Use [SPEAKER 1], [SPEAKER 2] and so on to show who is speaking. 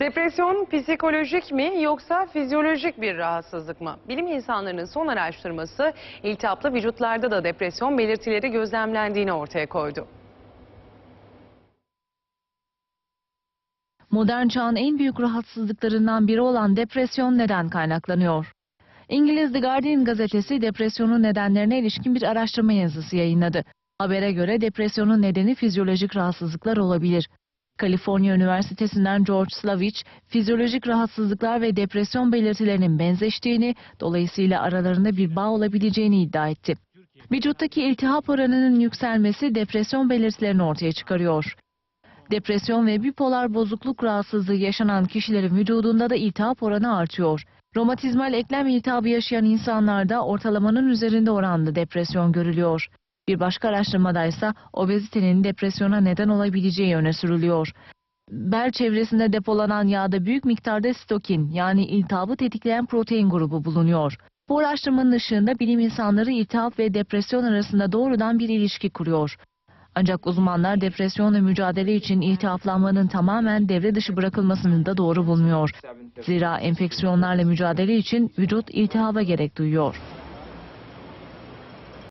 [SPEAKER 1] Depresyon psikolojik mi yoksa fizyolojik bir rahatsızlık mı? Bilim insanlarının son araştırması iltihaplı vücutlarda da depresyon belirtileri gözlemlendiğini ortaya koydu.
[SPEAKER 2] Modern çağın en büyük rahatsızlıklarından biri olan depresyon neden kaynaklanıyor? İngiliz The Guardian gazetesi depresyonun nedenlerine ilişkin bir araştırma yazısı yayınladı. Habere göre depresyonun nedeni fizyolojik rahatsızlıklar olabilir. Kaliforniya Üniversitesi'nden George Slavich, fizyolojik rahatsızlıklar ve depresyon belirtilerinin benzeştiğini, dolayısıyla aralarında bir bağ olabileceğini iddia etti. Vücuttaki iltihap oranının yükselmesi depresyon belirtilerini ortaya çıkarıyor. Depresyon ve bipolar bozukluk rahatsızlığı yaşanan kişilerin vücudunda da iltihap oranı artıyor. Romatizmal eklem iltihabı yaşayan insanlarda ortalamanın üzerinde oranlı depresyon görülüyor. Bir başka araştırmada ise obezitenin depresyona neden olabileceği öne sürülüyor. Bel çevresinde depolanan yağda büyük miktarda sitokin yani iltihabı tetikleyen protein grubu bulunuyor. Bu araştırmanın ışığında bilim insanları iltihap ve depresyon arasında doğrudan bir ilişki kuruyor. Ancak uzmanlar depresyonla mücadele için iltihaplanmanın tamamen devre dışı bırakılmasını da doğru bulmuyor. Zira enfeksiyonlarla mücadele için vücut iltihaba gerek duyuyor.